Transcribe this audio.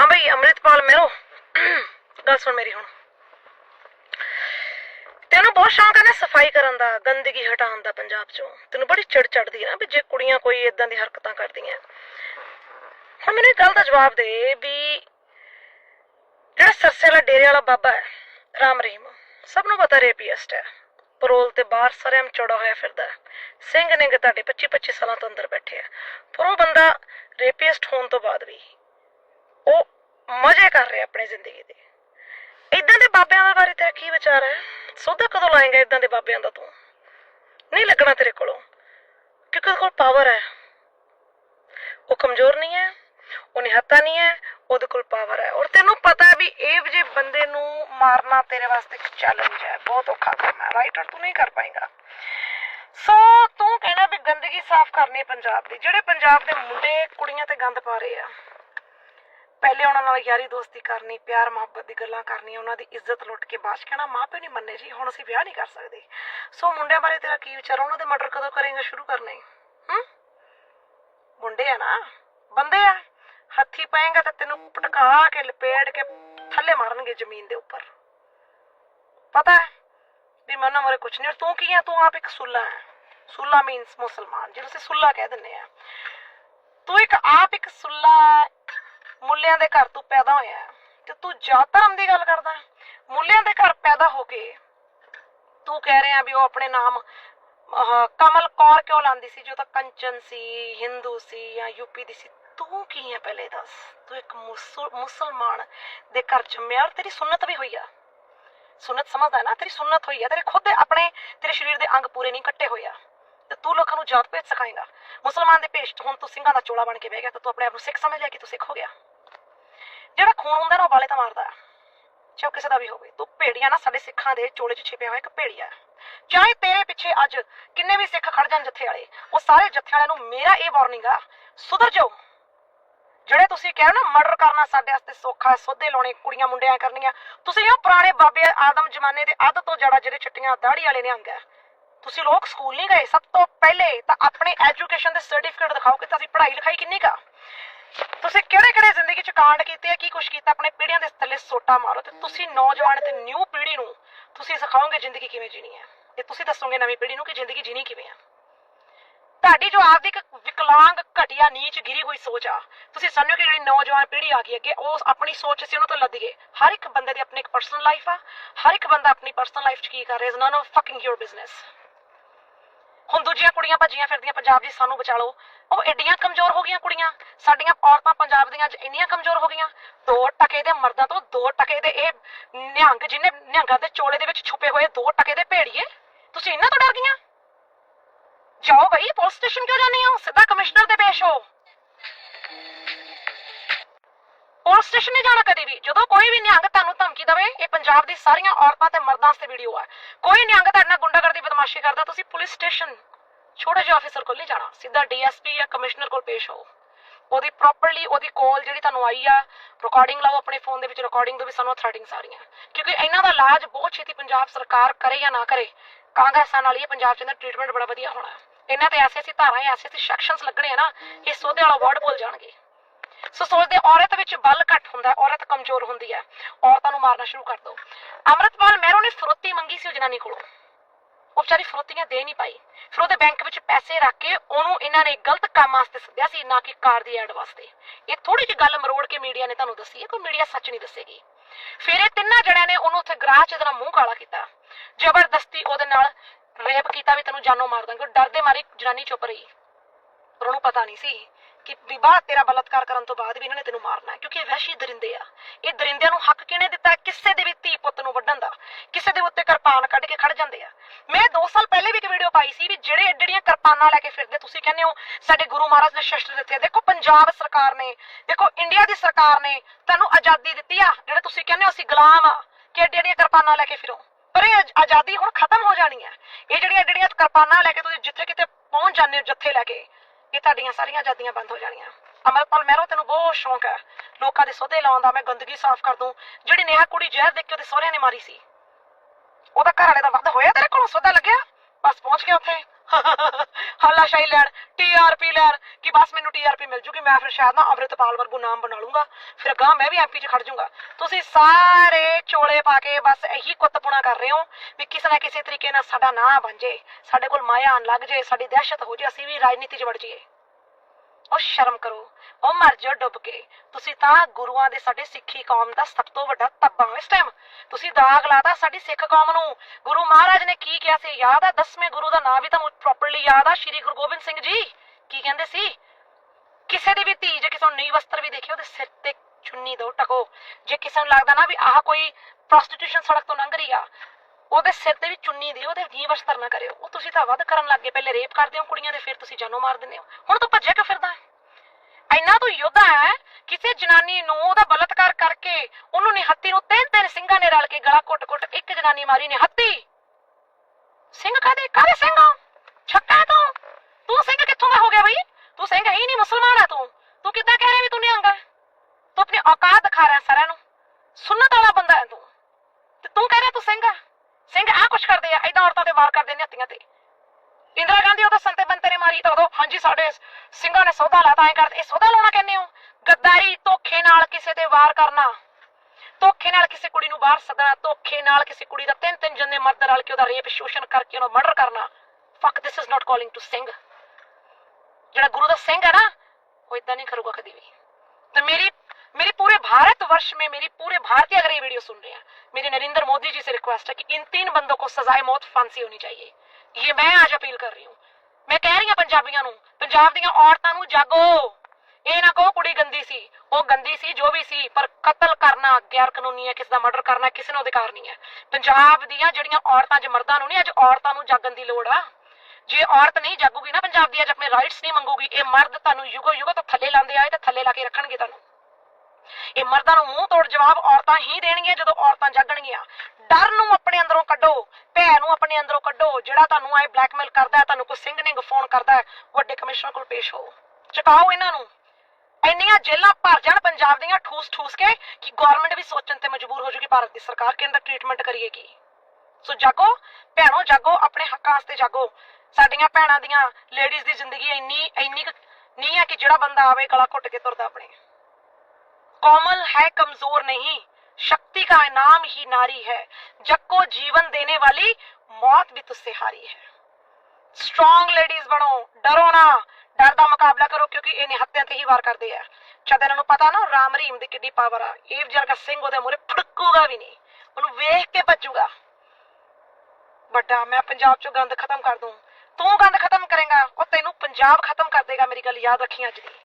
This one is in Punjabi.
ਹਾਂ ਬਈ, ਅੰਮ੍ਰਿਤਪਾਲ ਮੇਰੋ। ਗੱਲ ਸੁਣ ਮੇਰੀ ਹੁਣ। ਤੈਨੂੰ ਬਹੁਤ ਸ਼ੌਂਕ ਹੈ ਨਾ ਸਫ਼ਾਈ ਕਰਨ ਦਾ, ਗੰਦਗੀ ਹਟਾਉਣ ਦਾ ਪੰਜਾਬ ਚੋਂ। ਤੈਨੂੰ ਬੜੀ ਚਿੜ ਚੜਦੀ ਨਾ ਵੀ ਜੇ ਕੁੜੀਆਂ ਕੋਈ ਇਦਾਂ ਦੀ ਹਰਕਤਾਂ ਕਰਦੀਆਂ। ਹੁਣ ਮੈਨੂੰ ਇੱਕ ਗੱਲ ਦਾ ਜਵਾਬ ਦੇ ਵੀ ਜਿਹੜਾ ਸਰਸੇ ਵਾਲਾ ਡੇਰੇ ਵਾਲਾ ਬਾਬਾ ਹੈ, ਰਾਮ ਰਹੀਮ, ਸਭ ਨੂੰ ਪਤਾ ਰੇਪੀਸਟ ਹੈ। ਪਰੋਲ ਤੇ ਬਾਹਰ ਸਰੇਮ ਚੌੜਾ ਹੋਇਆ ਫਿਰਦਾ ਸਿੰਘ ਨੇ ਤੁਹਾਡੇ 25 25 ਸਾਲਾਂ ਤੋਂ ਅੰਦਰ ਬੈਠੇ ਆ। ਪਰ ਉਹ ਬੰਦਾ ਰੇਪੀਸਟ ਹੋਣ ਤੋਂ ਬਾਅਦ ਵੀ ਉਹ ਮਜ਼ੇ ਕਰ ਰਿਹਾ ਆਪਣੀ ਜ਼ਿੰਦਗੀ ਦੇ ਇਦਾਂ ਦੇ ਬਾਬਿਆਂ ਦੇ ਬਾਰੇ ਤੇਰਾ ਕੀ ਵਿਚਾਰ ਹੈ? ਸੋਧਾ ਕਦੋਂ ਲਾਏਗਾ ਇਦਾਂ ਦੇ ਬਾਬਿਆਂ ਦਾ ਤੂੰ? ਨਹੀਂ ਲੱਗਣਾ ਤੇਰੇ ਕੋਲੋਂ, ਕਿਉਂਕਿ ਉਹਦੇ ਕੋਲ ਪਾਵਰ ਹੈ। ਉਹ ਕਮਜ਼ੋਰ ਨਹੀਂ ਹੈ, ਉਹ ਨਿਹੱਤਾ ਨਹੀਂ ਹੈ, ਉਹਦੇ ਕੋਲ ਪਾਵਰ ਹੈ। ਔਰ ਤੈਨੂੰ ਪਤਾ ਹੈ ਵੀ ਇਹ ਜੇ ਬੰਦੇ ਨੂੰ ਮਾਰਨਾ ਤੇਰੇ ਵਾਸਤੇ ਇੱਕ ਚੈਲੰਜ ਹੈ, ਬਹੁਤ ਔਖਾ ਕੰਮ ਹੈ। ਰਾਈਟ ਔਰ ਤੂੰ ਨਹੀਂ ਕਰ ਪਾਏਗਾ। ਸੋ ਤੂੰ ਕਹਿਣਾ ਵੀ ਗੰਦਗੀ ਸਾਫ਼ ਕਰਨੀ ਪੰਜਾਬ ਦੀ। ਜਿਹੜੇ ਪੰਜਾਬ ਦੇ ਮੁੰਡੇ ਕੁੜੀਆਂ ਤੇ ਗੰਦ ਪਾ ਰਹੇ ਆ ਪਹਿਲੇ ਉਹਨਾਂ ਨਾਲ ਯਾਰੀ ਦੋਸਤੀ ਕਰਨੀ, ਪਿਆਰ ਮੁਹੱਬਤ ਦੀ ਗੱਲਾਂ ਕਰਨੀਆਂ, ਉਹਨਾਂ ਦੀ ਇੱਜ਼ਤ ਲੁੱਟ ਕੇ ਬਾਅਦ ਕਹਿਣਾ, ਮਾਂ ਨਹੀਂ ਮੰਨੇ ਜੀ, ਹੁਣ ਅਸੀਂ ਵਿਆਹ ਨਹੀਂ ਕਰ ਸਕਦੇ। ਸੋ ਮੁੰਡਿਆਂ ਬਾਰੇ ਤੇਰਾ ਕੀ ਵਿਚਾਰ ਉਹਨਾਂ ਦੇ ਮਰਡਰ ਕਦੋਂ ਕਰੇਗਾ, ਸ਼ੁਰੂ ਕਰਨੇ? ਹੂੰ? ਮੁੰਡੇ ਆ ਨਾ, ਬੰਦੇ ਆ। ਹੱਥੀ ਪਏਗਾ ਤਾਂ ਤੈਨੂੰ ਪਟਕਾ ਕੇ ਲਪੇੜ ਕੇ ਥੱਲੇ ਮਾਰਨਗੇ ਜ਼ਮੀਨ ਦੇ ਉੱਪਰ। ਪਤਾ ਹੈ ਵੀ ਮੈਂ ਉਹਨਾਂ ਬਾਰੇ ਕੁਝ ਨਹੀਂ ਤੂੰ ਕੀ ਹੈ ਤੂੰ ਆਪ ਇੱਕ ਸੁੱਲਾ ਹੈ। ਸੁੱਲਾ ਮੀਨਸ ਮੁਸਲਮਾਨ, ਜਿਹਨੂੰ ਅਸੀਂ ਸੁੱਲਾ ਕਹਿ ਦਿੰਦੇ ਆ। ਤੂੰ ਇੱਕ, ਆਪ ਇੱਕ ਸੁੱਲਾ ਮੁੱਲਿਆਂ ਦੇ ਘਰ ਤੂੰ ਪੈਦਾ ਹੋਇਆ ਤੇ ਤੂੰ ਜਾਤ ਧਰਮ ਦੀ ਗੱਲ ਕਰਦਾ ਮੁੱਲਿਆਂ ਦੇ ਘਰ ਪੈਦਾ ਹੋ ਕੇ ਤੂੰ ਕਹਿ ਰਿਹਾ ਵੀ ਉਹ ਆਪਣੇ ਨਾਮ ਕਮਲ ਕੌਰ ਕਿਉਂ ਲਾਂਦੀ ਸੀ? ਜੋ ਤਾਂ ਕੰਚਨ ਸੀ, ਹਿੰਦੂ ਸੀ ਜਾਂ ਯੂਪੀ ਦੀ ਸੀ। ਤੂੰ ਕੀ ਹੈ ਪਹਿਲੇ ਦੱਸ? ਤੂੰ ਇੱਕ ਮੁਸਲਮਾਨ ਦੇ ਘਰ ਜੰਮਿਆ ਔਰ ਤੇਰੀ ਸੁਨਨਤ ਵੀ ਹੋਈ ਆ। ਸੁਨਨਤ ਸਮਝਦਾ ਨਾ, ਤੇਰੀ ਸੁਨਨਤ ਹੋਈ ਆ। ਤੇਰੇ ਖੁਦ ਦੇ ਆਪਣੇ, ਤੇਰੇ ਸਰੀਰ ਦੇ ਅੰਗ ਪੂਰੇ ਨਹੀਂ ਕੱਟੇ ਹੋਏ ਆ। ਤੇ ਤੂੰ ਲੋਕਾਂ ਨੂੰ ਜਾਤ ਭੇਜ ਸਿਖਾਏਗਾ। ਮੁਸਲਮਾਨ ਦੇ ਭੇਸ਼ ਹੁਣ ਤੂੰ ਸਿੰਘਾਂ ਦਾ ਚੋਲਾ ਬਣ ਕੇ ਬਹਿ ਗਿਆ ਤੇ ਤੂੰ ਆਪਣੇ ਆਪ ਨੂੰ ਸਿੱਖ ਸਮਝ ਲਿਆ ਕਿ ਤੂੰ ਸਿੱਖ ਹੋ ਗਿਆ। ਜਿਹੜਾ ਖੂਨ ਹੁੰਦਾ ਨਾ ਉਹ ਵਾਲੇ ਤਾਂ ਮਾਰਦਾ। ਚਾਹੇ ਉਹ ਕਿਸੇ ਦਾ ਵੀ ਹੋਵੇ। ਤੂੰ ਭੇੜੀਆ ਨਾ ਸਾਡੇ ਸਿੱਖਾਂ ਦੇ ਚੋਲੇ 'ਚ ਛਿਪਿਆ ਹੋਇਆ ਇੱਕ ਭੇੜੀਆ ਚਾਹੇ ਤੇਰੇ ਪਿੱਛੇ ਅੱਜ ਕਿੰਨੇ ਵੀ ਸਿੱਖ ਖੜ ਜਾਣ ਜੱਥੇ ਵਾਲੇ, ਉਹ ਸਾਰੇ ਜੱਥੇ ਵਾਲਿਆਂ ਨੂੰ ਮੇਰਾ ਇਹ ਵਾਰਨਿੰਗ ਆ, ਸੁਧਰ ਜਾਓ। ਜਿਹੜੇ ਤੁਸੀਂ ਕਹਿ ਰਹੇ ਨਾ ਮਰਡਰ ਕਰਨਾ ਸਾਡੇ ਵਾਸਤੇ ਸੌਖਾ ਹੈ ਸੋਧੇ ਲਾਉਣੇ, ਕੁੜੀਆਂ ਮੁੰਡਿਆਂ ਕਰਨੀਆਂ, ਤੁਸੀਂ ਉਹ ਪੁਰਾਣੇ ਬਾਬੇ ਆਦਮ ਜ਼ਮਾਨੇ ਦੇ ਅੱਧ ਤੋਂ ਜੜਾ ਜਿਹੜੇ ਚਿੱਟੀਆਂ ਦਾੜੀ ਵਾਲੇ ਨੇ ਅੰਗ ਹੈ, ਤੁਸੀਂ ਲੋਕ ਸਕੂਲ ਨਹੀਂ ਗਏ, ਸਭ ਤੋਂ ਪਹਿਲੇ ਤਾਂ ਆਪਣੇ ਐਜੂਕੇਸ਼ਨ ਦੇ ਸਰਟੀਫਿਕੇਟ ਦਿਖਾਓ ਕਿ ਤੁਸੀਂ ਪੜ੍ਹਾਈ ਲਿਖਾਈ ਕਿੰਨੀ ਕਾ ਤੁਸੀਂ ਕਿਹੜੇ ਕਿਹੜੇ ਜ਼ਿੰਦਗੀ ਚ ਕਾਂਡ ਕੀਤੇ ਆ, ਕੀ ਕੁਛ ਕੀਤਾ, ਆਪਣੇ ਪੀੜ੍ਹੀਆਂ ਦੇ ਥੱਲੇ ਸੋਟਾ ਮਾਰੋ ਤੇ ਤੁਸੀਂ ਨੌਜਵਾਨ ਤੇ ਨਿਊ ਪੀੜ੍ਹੀ ਨੂੰ ਤੁਸੀਂ ਸਿਖਾਓਗੇ ਜ਼ਿੰਦਗੀ ਕਿਵੇਂ ਜੀਣੀ ਹੈ? ਤੇ ਤੁਸੀਂ ਦੱਸੋਗੇ ਨਵੀਂ ਪੀੜ੍ਹੀ ਨੂੰ ਕਿ ਜ਼ਿੰਦਗੀ ਜੀਣੀ ਕਿਵੇਂ ਆ? ਤੁਹਾਡੀ ਜੋ ਆਪਦੀ ਇੱਕ ਵਿਕਲਾਂਗ ਘਟੀਆ, ਨੀਚ, ਗਿਰੀ ਹੋਈ ਸੋਚ ਆ, ਤੁਸੀਂ ਸਮਝੋ ਕਿ ਜਿਹੜੀ ਨੌਜਵਾਨ ਪੀੜ੍ਹੀ ਆ ਗਈ ਅੱਗੇ ਉਹ ਆਪਣੀ ਸੋਚ ਅਸੀਂ ਉਹਨਾਂ ਤੋਂ ਲੱਦੀਏ ਹਰ ਇੱਕ ਬੰਦੇ ਦੀ ਆਪਣੀ ਇੱਕ ਪਰਸਨਲ ਲਾਈਫ ਆ, ਹਰ ਇੱਕ ਬੰਦਾ ਆਪਣੀ ਪਰਸਨਲ ਲਾਈਫ 'ਚ ਕੀ ਕਰ ਰਿਹਾ is none of fucking your business ਹੁਣ ਦੂਜੀਆਂ ਕੁੜੀਆਂ ਭੱਜੀਆਂ ਫਿਰਦੀਆਂ, ਪੰਜਾਬ ਦੀ ਸਾਨੂੰ ਬਚਾ ਲਓ ਉਹ ਐਡੀਆਂ ਕਮਜ਼ੋਰ ਹੋ ਗਈਆਂ ਕੁੜੀਆਂ, ਸਾਡੀਆਂ ਔਰਤਾਂ ਪੰਜਾਬ ਦੀਆਂ ਅੱਜ ਇੰਨੀਆਂ ਕਮਜ਼ੋਰ ਹੋ ਗਈਆਂ। ਦੋ ਟਕੇ ਦੇ ਮਰਦਾਂ ਤੋਂ ਦੋ ਟਕੇ ਦੇ ਇਹ ਨਿਹੰਗ, ਜਿਹਨੇ ਨਿਹੰਗਾਂ ਦੇ ਚੋਲੇ ਦੇ ਵਿੱਚ ਛੁਪੇ ਹੋਏ ਦੋ ਟਕੇ ਦੇ ਭੇੜੀਏ, ਤੁਸੀਂ ਇਹਨਾਂ ਤੋਂ ਡਰ ਗਈਆਂ? ਜਾਓ ਬਈ, ਪੁਲਿਸ ਸਟੇਸ਼ਨ ਕਿਉਂ ਜਾਂਦੇ ਹੋ? ਸਿੱਧਾ ਕਮਿਸ਼ਨਰ ਦੇ ਪੇਸ਼ ਹੋ। ਸਟੇਸ਼ਨ ਨਹੀਂ ਜਾਣਾ ਕਦੀ ਵੀ। ਜਦੋਂ ਕੋਈ ਵੀ ਨਿਹੰਗ ਤੁਹਾਨੂੰ ਧਮਕੀ ਦੇਵੇ, ਇਹ ਪੰਜਾਬ ਦੀ ਸਾਰੀਆਂ ਔਰਤਾਂ ਤੇ ਮਰਦਾਂ ਵਾਸਤੇ ਵੀਡੀਓ ਹੈ ਕੋਈ ਨਿਹੰਗ ਤੁਹਾਡੇ ਨਾਲ ਗੁੰਡਾਗਰਦੀ, ਬਦਮਾਸ਼ੀ ਕਰਦਾ, ਤੁਸੀਂ ਪੁਲਿਸ ਸਟੇਸ਼ਨ, ਛੋਟੇ ਜਿਹੇ ਆਫੀਸਰ ਕੋਲ ਨਹੀਂ ਜਾਣਾ। ਸਿੱਧਾ ਡੀਐਸਪੀ ਜਾਂ ਕਮਿਸ਼ਨਰ ਕੋਲ ਪੇਸ਼ ਹੋ। ਉਹਦੀ ਪ੍ਰੋਪਰਲੀ ਉਹਦੀ ਕਾਲ ਜਿਹੜੀ ਤੁਹਾਨੂੰ ਆਈ ਆ ਰਿਕਾਰਡਿੰਗ ਲਾਓ ਆਪਣੇ ਫੋਨ ਦੇ ਵਿੱਚ ਰਿਕਾਰਡਿੰਗ ਤੋਂ ਵੀ ਸਾਨੂੰ ਥ੍ਰੈਟਿੰਗ ਸਾਰੀਆਂ। ਕਿਉਂਕਿ ਇਹਨਾਂ ਦਾ ਇਲਾਜ ਬਹੁਤ ਛੇਤੀ ਪੰਜਾਬ ਸਰਕਾਰ ਕਰੇ ਜਾਂ ਨਾ ਕਰੇ, ਕਾਂਗਰਸਾਂ ਨਾਲ ਹੀ ਇਹ ਪੰਜਾਬ 'ਚ ਇਹਦਾ ਟ੍ਰੀਟਮੈਂਟ ਬੜਾ ਵਧੀਆ ਹੋਣਾ। ਇਹਨਾਂ ਤੇ ਐਸੇ ਐਸੀ ਧਾਰਾਵਾਂ, ਐਸੇ ਐਸੇ ਸੈਕਸ਼ਨਸ ਲੱਗਣੇ ਆ ਨਾ, ਇਹ ਸੋਧੇ ਵਾਲਾ ਵਰਡ ਬੋਲ ਜਾਣਗੇ। ਸੋ ਸੋਚਦੇ ਔਰਤ ਵਿੱਚ ਬਲ ਘੱਟ ਹੁੰਦਾ ਔਰਤ ਕਮਜ਼ੋਰ ਹੁੰਦੀ ਹੈ। ਔਰਤਾਂ ਨੂੰ ਮਾਰਨਾ ਸ਼ੁਰੂ ਕਰ ਦੋ ਅੰਮ੍ਰਿਤਪਾਲ ਮਹਿਰੋ ਨੇ ਫਰੋਤੀ ਮੰਗੀ ਸੀ ਉਹ ਜਨਾਨੀ ਕੋਲੋਂ। ਉਹ ਵਿਚਾਰੀ ਫਰੋਤੀਆਂ ਦੇ ਨਹੀਂ ਪਾਈ। ਫਿਰ ਉਹਦੇ ਬੈਂਕ ਵਿੱਚ ਪੈਸੇ ਰੱਖ ਕੇ ਉਹਨੂੰ ਇਹਨਾਂ ਨੇ ਗਲਤ ਕੰਮ ਵਾਸਤੇ ਸੱਦਿਆ ਸੀ, ਨਾ ਕਿ ਕਾਰ ਦੀ ਐਡ ਵਾਸਤੇ। ਇਹ ਥੋੜੀ ਜਿਹੀ ਗੱਲ ਮਰੋੜ ਕੇ ਮੀਡੀਆ ਨੇ ਤੁਹਾਨੂੰ ਦੱਸੀ ਹੈ, ਕੋਈ ਮੀਡੀਆ ਸੱਚ ਨਹੀਂ ਦੱਸੇਗੀ। ਫਿਰ ਇਹ ਤਿੰਨਾਂ ਜਣਿਆਂ ਨੇ ਉਹਨੂੰ ਉੱਥੇ ਗਰਾਹ 'ਚ ਇਹਦਾ ਮੂੰਹ ਕਾਲਾ ਕੀਤਾ। ਜ਼ਬਰਦਸਤੀ ਉਹਦੇ ਨਾਲ ਰੇਪ ਕੀਤਾ ਵੀ ਤੈਨੂੰ ਜਾਨੋਂ ਮਾਰ ਦਾਂਗੇ। ਉਹ ਡਰਦੇ ਮਾਰੇ ਜਨਾਨੀ ਚੁੱਪ ਰਹੀ। ਪਰ ਉਹਨੂੰ ਪਤਾ ਨਹੀਂ ਸੀ ਕਿ ਵਿਵਾਹ ਤੇਰਾ ਬਲਤਕਾਰ ਕਰਨ ਤੋਂ ਬਾਅਦ ਵੀ ਇਹਨਾਂ ਨੇ ਤੈਨੂੰ ਮਾਰਨਾ ਹੈ, ਕਿਉਂਕਿ ਇਹ ਵਹਿਸ਼ੀ ਦਰਿੰਦੇ ਆ। ਇਹ ਦਰਿੰਦਿਆਂ ਨੂੰ ਹੱਕ ਕਿਹਨੇ ਦਿੱਤਾ ਕਿਸੇ ਦੇ ਵੀ ਧੀ ਪੁੱਤ ਨੂੰ ਵੱਢਣ ਦਾ। ਕਿਸੇ ਦੇ ਉੱਤੇ ਕਿਰਪਾਨ ਕੱਢ ਕੇ ਖੜ ਜਾਂਦੇ ਆ। ਮੈਂ 2 ਸਾਲ ਪਹਿਲੇ ਵੀ ਇੱਕ ਵੀਡੀਓ ਪਾਈ ਸੀ ਵੀ ਜਿਹੜੇ ਏਡੀਆਂ ਕਿਰਪਾਨਾਂ ਲੈ ਕੇ ਫਿਰਦੇ, ਤੁਸੀਂ ਕਹਿੰਦੇ ਹੋ, ਸਾਡੇ ਗੁਰੂ ਮਹਾਰਾਜ ਨੇ ਸ਼ਸਤਰ ਦਿੱਤੇ ਦੇਖੋ, ਪੰਜਾਬ ਸਰਕਾਰ ਨੇ, ਦੇਖੋ ਇੰਡੀਆ ਦੀ ਸਰਕਾਰ ਨੇ ਤੁਹਾਨੂੰ ਆਜ਼ਾਦੀ ਦਿੱਤੀ ਆ। ਜਿਹੜੇ ਤੁਸੀਂ ਕਹਿੰਦੇ ਹੋ, ਅਸੀਂ ਗੁਲਾਮ ਆ, ਕਿ ਏਡੀਆਂ ਕਿਰਪਾਨਾਂ ਲੈ ਕੇ ਫਿਰੋ। ਪਰ ਇਹ ਆਜ਼ਾਦੀ ਹੁਣ ਖਤਮ ਹੋ ਜਾਣੀ ਹੈ। ਇਹ ਜਿਹੜੀਆਂ ਜਿਹੜੀਆਂ ਕਿਰਪਾਨਾਂ ਲੈ ਕੇ ਤੁਸੀਂ ਜਿੱਥੇ ਕਿਤੇ ਪਹੁੰਚ ਜਾਂਦੇ ਹੋ, ਜੱਥੇ ਲੈ ਕੇ ਇਹ ਤੁਹਾਡੀਆਂ ਸਾਰੀਆਂ ਆਜ਼ਾਦੀਆਂ ਬੰਦ ਹੋ ਜਾਣੀਆਂ। ਅਮਰਪਾਲ ਮਹਿਰੋ ਤੈਨੂੰ ਬਹੁਤ ਸ਼ੌਂਕ ਹੈ। ਲੋਕਾਂ ਦੇ ਸੋਧੇ ਲਾਉਣ ਦਾ ਮੈਂ ਗੰਦਗੀ ਸਾਫ਼ ਕਰ ਦੂੰ। ਜਿਹੜੀ ਨੇਹਾ ਕੁੜੀ ਜ਼ਹਿਰ ਦੇਖ ਕੇ ਉਹਦੇ ਸਹੁਰਿਆਂ ਨੇ ਮਾਰੀ ਸੀ। ਉਹਦਾ ਘਰ ਵਾਲੇ ਦਾ ਵੱਧ ਹੋਇਆ ਤੇਰੇ ਕੋਲੋਂ ਸੋਧਾ ਲੱਗਿਆ? ਬਸ ਪਹੁੰਚ ਗਿਆ ਉੱਥੇ। ਹੱਲਾਸ਼ਾਹੀ ਲੈਣ ਟੀਆਰਪੀ ਲੈਣ, ਕਿ ਬਸ ਮੈਨੂੰ ਟੀਆਰਪੀ ਮਿਲ ਜੂਗੀ, ਮੈਂ ਫਿਰ ਸ਼ਾਇਦ ਨਾ ਅਮਰਿਤਪਾਲ ਵਰਗੂ ਨਾਮ ਬਣਾ ਲੂੰਗਾ ਫਿਰ ਅਗਾਂਹ ਮੈਂ ਵੀ ਐਮਪੀ 'ਚ ਖੜ ਜੂੰਗਾ। ਤੁਸੀਂ ਸਾਰੇ ਚੋਲੇ ਪਾ ਕੇ ਬਸ ਇਹੀ ਕੁੱਤਪੁਣਾ ਕਰ ਰਹੇ ਹੋ ਵੀ ਕਿਸੇ ਨਾ ਕਿਸੇ ਤਰੀਕੇ ਨਾਲ ਸਾਡਾ ਨਾਂ ਬਣ ਜੇ, ਸਾਡੇ ਕੋਲ ਮਾਇਆ ਆਣ ਲੱਗ ਜੇ, ਸਾਡੀ ਦਹਿਸ਼ਤ ਹੋ ਜੇ, ਅਸੀਂ ਵੀ ਰਾਜਨੀਤੀ 'ਚ ਵੜ ਜਾਈਏ। ਉਹ ਸ਼ਰਮ ਕਰੋ, ਉਹ ਮਰ ਜਾਓ ਡੁੱਬ ਕੇ। ਤੁਸੀਂ ਤਾਂ ਗੁਰੂਆਂ ਦੇ ਸਾਡੇ ਸਿੱਖੀ ਕੌਮ ਦਾ ਸਭ ਤੋਂ ਵੱਡਾ ਤੱਬਾ ਇਸ ਟਾਈਮ ਤੁਸੀਂ ਦਾਗ ਲਾਤਾ ਸਾਡੀ ਸਿੱਖ ਕੌਮ ਨੂੰ। ਗੁਰੂ ਮਹਾਰਾਜ ਨੇ ਕੀ ਕਿਹਾ ਸੀ? ਯਾਦ ਆ, ਦਸਵੇਂ ਗੁਰੂ ਦਾ ਨਾਮ ਵੀ ਤਾਂ ਪ੍ਰੋਪਰਲੀ ਯਾਦ ਆ, ਸ਼੍ਰੀ ਗੁਰੂ ਗੋਬਿੰਦ ਸਿੰਘ ਜੀ। ਕੀ ਕਹਿੰਦੇ ਸੀ? ਕਿਸੇ ਦੀ ਵੀ ਧੀ, ਜੇ ਕਿਸੇ ਨੂੰ ਨੀ ਵਸਤਰ ਵੀ ਦੇਖਿਓ ਉਹਦੇ ਸਿਰ ਤੇ ਚੁੰਨੀ ਦੋ ਟਕੋ। ਜੇ ਕਿਸੇ ਨੂੰ ਲੱਗਦਾ ਨਾ ਵੀ ਆਹ ਕੋਈ ਪ੍ਰੋਸਟੀਟਿਊਸ਼ਨ ਸੜਕ ਤੋਂ ਲੰਘ ਰਹੀ ਆ ਉਹਦੇ ਸਿਰ ਤੇ ਵੀ ਚੁੰਨੀ ਦਿਓ ਉਹਦੇ ਨੀ ਵਸਤਰ ਨਾ ਕਰਿਓ। ਉਹ ਤੁਸੀਂ ਤਾਂ ਵੱਧ ਕਰਨ ਲੱਗੇ ਪਹਿਲੇ ਰੇਪ ਕਰਦੇ ਹੋ ਕੁੜੀਆਂ ਦੇ, ਫਿਰ ਤੁਸੀਂ ਜਾਨੋਂ ਮਾਰ ਦਿੰਦੇ ਹੋ। ਹੁਣ ਤੂੰ ਭੱਜੇ ਕਿ ਫਿਰਦਾ ਹੈ? ਇੰਨਾ ਤੂੰ ਯੋਧਾ ਹੈ, ਕਿਸੇ ਜਨਾਨੀ ਨੂੰ ਉਹਦਾ ਬਲਤਕਾਰ ਕਰਕੇ ਉਹਨੂੰ ਨਿਹੱਤੀ ਨੂੰ ਤਿੰਨ ਤਿੰਨ ਸਿੰਘਾਂ ਨੇ ਰਲ ਕੇ ਗਲਾ ਘੁੱਟ-ਘੁੱਟ, ਇੱਕ ਜਨਾਨੀ ਮਾਰੀ ਨਿਹੱਤੀ। ਸਿੰਘ ਕਾਦੇ ਕਾਦੇ ਸਿੰਘ ਛੱਕਾ ਤੂੰ? ਤੂੰ ਸਿੰਘ ਕਿੱਥੋਂ ਦਾ ਹੋ ਗਿਆ ਬਈ? ਤੂੰ ਸਿੰਘ ਹੀ ਨਹੀਂ, ਮੁਸਲਮਾਨ ਆ ਤੂੰ। ਤੂੰ ਕਿੱਦਾਂ ਕਹਿ ਰਿਹਾ ਵੀ ਤੂੰ ਨਿਹੰਗ ਹੈ? ਤੂੰ ਆਪਣੀ ਔਕਾਤ ਦਿਖਾ ਰਿਹਾ ਸਾਰਿਆਂ ਨੂੰ ਸੁਨਨਤ ਵਾਲਾ ਬੰਦਾ ਹੈ ਤੂੰ ਤੇ ਤੂੰ ਕਹਿ ਰਿਹਾ ਤੂੰ ਸਿੰਘ ਹੈ ਸਿੰਘ ਆ ਕੁਛ ਕਰਦੇ ਆ ਪਾਰ ਕਰ ਦਿੰਦੇ ਹੱਤੀਆਂ ਤੇ। ਇੰਦਰਾ ਗਾਂਧੀ ਉਦੋਂ ਸੰਤੇ ਬੰਤੇ ਨੇ ਮਾਰੀ, ਤਾਂ ਉਦੋਂ ਹਾਂਜੀ ਸਾਡੇ ਸਿੰਘਾਂ ਨੇ ਸੌਦਾ ਲਾਤਾ, ਐ ਕਰਦੇ ਇਹ ਸੌਦਾ ਲਾਉਣਾ ਕਹਿੰਦੇ ਹੋ? ਗੱਦਾਰੀ, ਧੋਖੇ ਨਾਲ ਕਿਸੇ ਤੇ ਵਾਰ ਕਰਨਾ। ਧੋਖੇ ਨਾਲ ਕਿਸੇ ਕੁੜੀ ਨੂੰ ਬਾਹਰ ਸੱਦਣਾ, ਧੋਖੇ ਨਾਲ ਕਿਸੇ ਕੁੜੀ ਦਾ ਤਿੰਨ ਤਿੰਨ ਜੰਨੇ ਮਰਦ ਰਲ ਕੇ ਉਹਦਾ ਰੇਪ, ਸ਼ੋਸ਼ਣ ਕਰਕੇ ਉਹਨੂੰ ਮਰਡਰ ਕਰਨਾ। Fuck this is not calling to Singh ਜਿਹੜਾ ਗੁਰੂ ਦਾ ਸਿੰਘ ਹੈ ਨਾ, ਉਹ ਇਦਾਂ ਨਹੀਂ ਕਰੂਗਾ ਕਦੀ ਵੀ। ਤੇ ਮੇਰੀ मेरी पूरे भारतवर्ष में मेरी पूरे भारतीय अगर ये वीडियो सुन रहे हैं मेरी नरेंद्र मोदी जी से रिक्वेस्ट है कि इन तीन बंदों को सजाए मौत फांसी होनी चाहिए ये मैं आज अपील कर रही हूँ ਮੈਂ ਕਹਿ ਰਹੀ ਹਾਂ ਪੰਜਾਬੀਆਂ ਨੂੰ ਪੰਜਾਬ ਦੀਆਂ ਔਰਤਾਂ ਨੂੰ ਜਾਗੋ ਇਹ ਨਾ ਕਹੋ ਕੁੜੀ ਗੰਦੀ ਸੀ ਉਹ ਗੰਦੀ ਸੀ ਜੋ ਵੀ ਸੀ ਪਰ ਕਤਲ ਕਰਨਾ ਗੈਰ ਕਾਨੂੰਨੀ ਹੈ ਕਿਸੇ ਦਾ ਮਰਡਰ ਕਰਨਾ ਕਿਸੇ ਨੂੰ ਅਧਿਕਾਰ ਨਹੀਂ ਹੈ ਪੰਜਾਬ ਦੀਆਂ ਜਿਹੜੀਆਂ ਔਰਤਾਂ ਜੇ ਮਰਦਾਂ ਨੂੰ ਨਹੀਂ ਅੱਜ ਔਰਤਾਂ ਨੂੰ ਜਾਗਣ ਦੀ ਲੋੜ ਆ ਜੇ ਔਰਤ ਨਹੀਂ ਜਾਗੂਗੀ ਨਾ ਪੰਜਾਬ ਦੀ ਅੱਜ ਆਪਣੇ ਰਾਈਟਸ ਨਹੀਂ ਮੰਗੂਗੀ ਇਹ ਮਰਦ ਤੁਹਾਨੂੰ ਯੁਗੋ ਯੁਗੋ ਤੋਂ ਥੱਲੇ ਲਾਉਂਦੇ ਆਏ ਤੇ ਥੱਲੇ ਲਾ ਕੇ ਰੱਖਣਗੇ ਤੁਹਾਨੂੰ ਇਹ ਮਰਦਾਂ ਨੂੰ ਮੂੰਹ ਤੋੜ ਜਵਾਬ ਔਰਤਾਂ ਹੀ ਦੇਣਗੀਆਂ ਜਦੋਂ ਔਰਤਾਂ ਜਾਗਣਗੀਆਂ। ਡਰ ਨੂੰ ਆਪਣੇ ਅੰਦਰੋਂ ਕੱਢੋ ਭੈ ਨੂੰ ਆਪਣੇ ਅੰਦਰੋਂ ਕੱਢੋ, ਜਿਹੜਾ ਤੁਹਾਨੂੰ ਆਏ ਬਲੈਕਮੇਲ ਕਰਦਾ ਹੈ, ਤੁਹਾਨੂੰ ਕੋਈ ਸਿੰਘ ਨੇ ਫੋਨ ਕਰਦਾ ਹੈ, ਵੱਡੇ ਕਮਿਸ਼ਨਰ ਕੋਲ ਪੇਸ਼ ਹੋ। ਚੁਕਾਓ ਇਹਨਾਂ ਨੂੰ। ਇੰਨੀਆਂ ਜੇਲਾਂ ਭਰ ਜਾਣ ਪੰਜਾਬ ਦੀਆਂ ਠੂਸ ਠੂਸ ਕੇ ਕਿ ਗਵਰਨਮੈਂਟ ਵੀ ਸੋਚਣ ਤੇ ਮਜਬੂਰ ਹੋ ਜੂਗੀ, ਭਾਰਤ ਦੀ ਸਰਕਾਰ ਕਿ ਇਹਦਾ ਟ੍ਰੀਟਮੈਂਟ ਕਰੀਏਗੀ। ਸੋ ਜਾਗੋ, ਭੈਣੋ ਜਾਗੋ, ਆਪਣੇ ਹੱਕਾਂ ਵਾਸਤੇ ਜਾਗੋ। ਸਾਡੀਆਂ ਭੈਣਾਂ ਦੀਆਂ ਲੇਡੀਜ਼ ਦੀ ਜ਼ਿੰਦਗੀ ਇੰਨੀ ਇੰਨੀ ਕੁ ਨਹੀਂ ਹੈ ਕਿ ਜਿਹੜਾ ਬੰਦਾ ਆਵੇ, ਗਲਾ ਘੁੱਟ ਕੇ ਤੁਰਦਾ ਆਪਣੇ। कोमल है कमजोर नहीं शक्ति का नाम ही नारी है जग को जीवन देने वाली मौत भी तुझसे हारी है ਸਟਰੋਂਗ ਲੇਡੀਜ਼ ਬਣੋ ਡਰੋ ਨਾ ਡਰ ਦਾ ਮੁਕਾਬਲਾ ਕਰੋ ਕਿਉਂਕਿ ਇਹ ਨਿਹੱਤਿਆਂ ਤੇ ਹੀ ਵਾਰ ਕਰਦੇ ਆ ਜਦ ਇਹਨਾਂ ਨੂੰ ਪਤਾ ਨਾ ਰਾਮ ਰਹੀਮ ਦੀ ਕਿੱਡੀ ਪਾਵਰ ਆ ਇਹ ਵਰਗਾ ਸਿੰਘ ਉਹਦੇ ਮੂਹਰੇ ਫੜਕੂਗਾ ਵੀ ਨਹੀਂ ਉਹਨੂੰ ਵੇਖ ਕੇ ਭੱਜੂਗਾ ਵੱਡਾ ਮੈਂ ਪੰਜਾਬ ਚੋਂ ਗੰਦ ਖਤਮ ਕਰ ਦੂੰ ਤੂੰ ਗੰਦ ਖਤਮ ਕਰੇਗਾ ਉਹ ਤੈਨੂੰ ਪੰਜਾਬ ਖਤਮ ਕਰ ਦੇਗਾ ਮੇਰੀ ਗੱਲ ਯਾਦ ਰੱਖੀ ਅੱਜ ਦੀ